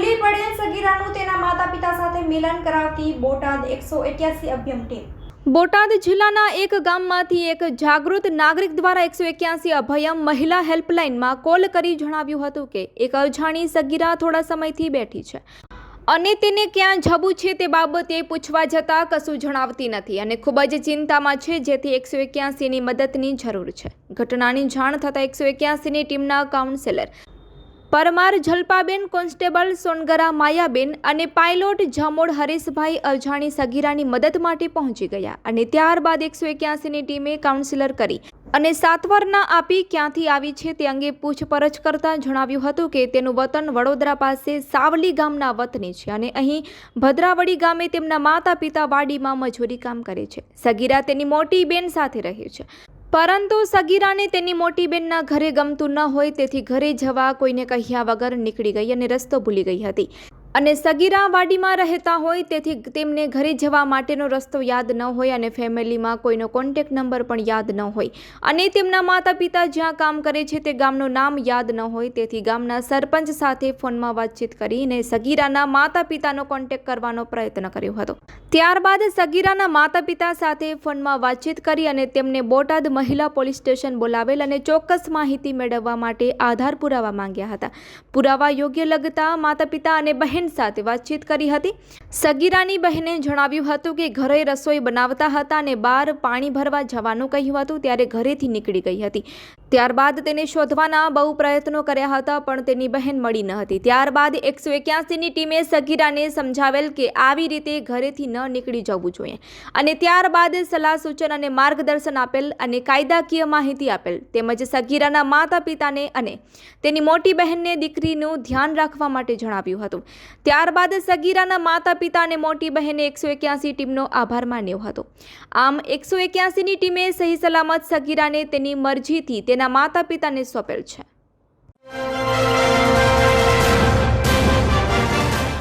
ભૂલી પડેલ સગીરાનું તેના માતા પિતા સાથે મિલન કરાવતી બોટાદ એકસો એક્યાસી અભ્યમ ટીમ. બોટાદ જિલ્લાના એક ગામમાંથી એક જાગૃત નાગરિક દ્વારા એકસો એક્યાસી અભયમ મહિલા હેલ્પલાઇનમાં કોલ કરી જણાવ્યું હતું કે એક અજાણી સગીરા થોડા સમયથી બેઠી છે. અને તેને ક્યાં જવું છે તે બાબતે પૂછવા જતાં કશું જણાવતી નથી અને ખૂબ જ ચિંતામાં છે જેથી એકસો એક્યાસીની મદદની જરૂર છે. ઘટનાની જાણ થતાં એકસો એક્યાસીની ટીમના કાઉન્સેલર પરમાર જલપાબેન, કોન્સ્ટેબલ સોનગરા માયાબેન અને પાયલોટ જામોડ હરેશભાઈ અજાણી સગીરાની મદદ માટે પહોંચી ગયા અને ત્યારબાદ એકસો એક્યાસીની ટીમે કાઉન્સિલર કરી અને સાતવારના આપી ક્યાંથી આવી છે તે અંગે પૂછપરછ કરતા જણાવ્યું હતું કે તેનું વતન વડોદરા પાસે સાવલી ગામના વતની છે અને અહીં ભદ્રાવડી ગામે તેમના માતા પિતા વાડીમાં મજૂરી કામ કરે છે. સગીરા તેની મોટી બેન સાથે રહે છે. પરંતુ સગીરાને તેની મોટી બેનના ઘરે ગમતું ન હોય, તેથી ઘરે જવા કોઈને કહ્યા વગર નીકળી ગઈ અને રસ્તો ભૂલી ગઈ હતી. અને સગીરા વાડીમાં રહેતા હોય તેથી તેમને ઘરે જવા માટેનો રસ્તો યાદ ન હોય અને ફેમિલીમાં કોઈનો કોન્ટેક નંબર પણ યાદ ન હોય. અને તેમના માતા પિતા જ્યાં કામ કરે છે તે ગામનું નામ યાદ ન હોય તેથી ગામના સરપંચ સાથે ફોનમાં વાતચીત કરીને સગીરાના માતા પિતાનો કોન્ટેક કરવાનો પ્રયત્ન કર્યો હતો. ત્યારબાદ સગીરાના માતા પિતા સાથે ફોનમાં વાતચીત કરી અને તેમને બોટાદ મહિલા પોલીસ સ્ટેશન બોલાવેલ અને ચોક્કસ માહિતી મેળવવા માટે આધાર પુરાવા માંગ્યા હતા. પુરાવા યોગ્ય લગતા માતા પિતા અને બહેન સાથે વાતચીત કરી હતી. સગીરાની બહેને જણાવ્યું હતું કે ઘરે રસોઈ બનાવતા હતા અને બહાર પાણી ભરવા જવાનું કહ્યું હતું, ત્યારે ઘરેથી નીકળી ગઈ હતી. ત્યારબાદ તેને શોધવાના બહુ પ્રયત્નો કર્યા હતા, પણ તેની બહેન મળી ન હતી. ત્યારબાદ એકસો એક્યાસીની ટીમે સગીરાને સમજાવેલ કે આવી રીતે ઘરેથી ન નીકળી જવું જોઈએ અને ત્યારબાદ સલાહ સૂચન અને માર્ગદર્શન આપેલ અને કાયદાકીય માહિતી આપેલ તેમજ સગીરાના માતા પિતાને અને તેની મોટી બહેનને દીકરીનું ધ્યાન રાખવા માટે જણાવ્યું હતું. ત્યારબાદ સગીરાના માતા પિતા અને મોટી બહેને એકસો એક્યાસી ટીમનો આભાર માન્યો હતો. આમ, એકસો એક્યાસીની ટીમે સહી સલામત સગીરાને તેની મરજીથી તેના માતા પિતાને સોંપેલ છે.